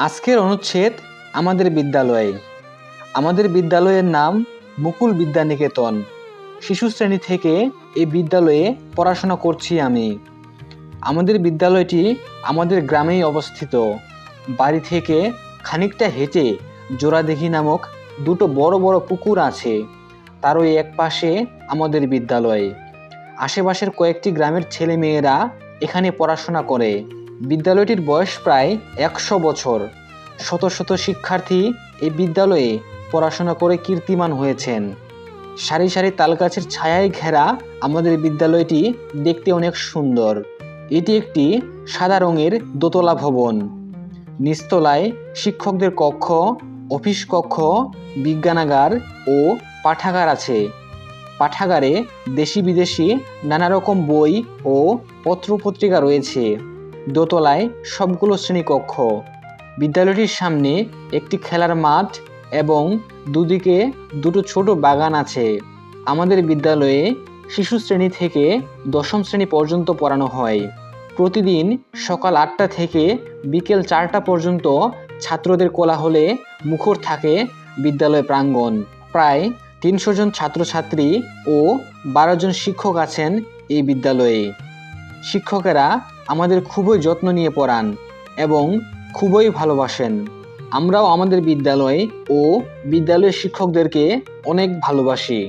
আজকের অনুচ্ছেদ আমাদের বিদ্যালয়ে। আমাদের বিদ্যালয়ের নাম মুকুল বিদ্যানিকেতন। শিশু শ্রেণি থেকে এই বিদ্যালয়ে পড়াশোনা করছি আমি। আমাদের বিদ্যালয়টি আমাদের গ্রামেই অবস্থিত। বাড়ি থেকে খানিকটা হেঁটে জোড়াদিঘি নামক দুটো বড় বড় পুকুর আছে। তারও এক পাশে আমাদের বিদ্যালয়। আশেপাশের কয়েকটি গ্রামের ছেলে মেয়েরা এখানে পড়াশোনা করে। বিদ্যালয়টির বয়স প্রায় একশো বছর। শত শত শিক্ষার্থী এই বিদ্যালয়ে পড়াশোনা করে কীর্তিমান হয়েছেন। সারি সারি তালগাছের ছায়ায় ঘেরা আমাদের বিদ্যালয়টি দেখতে অনেক সুন্দর। এটি একটি সাদা রঙের দোতলা ভবন। নিস্তলায় শিক্ষকদের কক্ষ, অফিস কক্ষ, বিজ্ঞানাগার ও পাঠাগার আছে। পাঠাগারে দেশি বিদেশি নানা রকম বই ও পত্রপত্রিকা রয়েছে। দোতলায় সবগুলো শ্রেণীকক্ষ। বিদ্যালয়টির সামনে একটি খেলার মাঠ এবং দুদিকে দুটো ছোট বাগান আছে। আমাদের বিদ্যালয়ে শিশু শ্রেণি থেকে দশম শ্রেণি পর্যন্ত পড়ানো হয়। প্রতিদিন সকাল আটটা থেকে বিকেল চারটা পর্যন্ত ছাত্রদের কোলাহলে মুখর থাকে বিদ্যালয় প্রাঙ্গণ। প্রায় তিনশো জন ছাত্রছাত্রী ও বারো জন শিক্ষক আছেন এই বিদ্যালয়ে। শিক্ষকেরা আমাদের খুবই যত্ন নিয়ে পড়ান এবং খুবই ভালোবাসেন। আমরাও আমাদের বিদ্যালয় ও বিদ্যালয়ের শিক্ষকদেরকে অনেক ভালোবাসি।